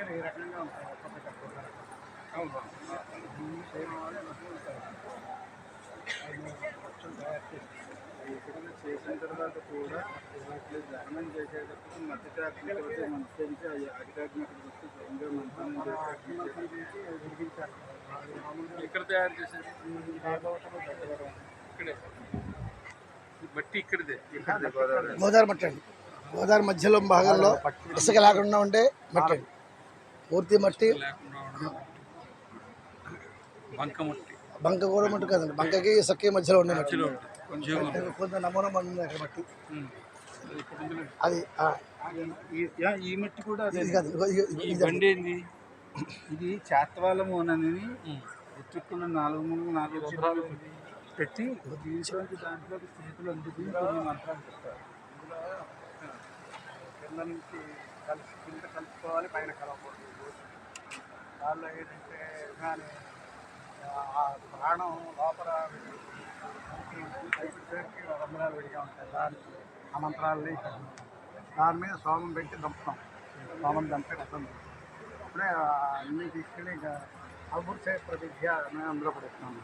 దగ్గర ఈ రకంగా ఉంటాయి? చేసిన తర్వాత కూడా దహనం చేసేటప్పుడు మధ్యకాగ్నితో మంచి ఇక్కడ తయారు చేసేది. ఇక్కడే. బట్టి ఇక్కడిదే. గోదావరి గోదావరి మట్టి అండి. గోదావరి మధ్యలో భాగంలో ఇసుక లేకుండా ఉండే మట్టి అండి. పూర్తి మట్టి. బంక కూడా మట్టి కాదండి. బంకకి ఇసుకకి మధ్యలో ఉండే మట్టి. కొంత నమూనా ఉంది అక్కడ మట్టి. అది ఈ- మట్టి కూడా ఇది ఇది- చాత్వాలమోనని ఎత్తుక్కున్న నాలుగు మూడు నాలుగు చిత్రాలు పెట్టి దీంట్లోంచి దాంట్లోకి చేతులు అందుకుని కొన్ని మంత్రాలు చెప్తారు. కింద నుంచి కలిసి కింద కలుపుకోవాలి పైన కలవకూడదు. దానిలో ఏంటంటే కానీ ఆ ప్రాణం లోపల పేరుకి రంధ్రాలు విడిగా ఉంటాయి. దానికి ఆ మంత్రాలని దాని మీద సోమం పెట్టి దంపుతాం. సోమం దంపే రసం అప్పుడే అన్నీ తీసుకెళ్ళి ఇంకా అభివృద్ధి ప్రతిజ్ఞ అందులో పడుతున్నాం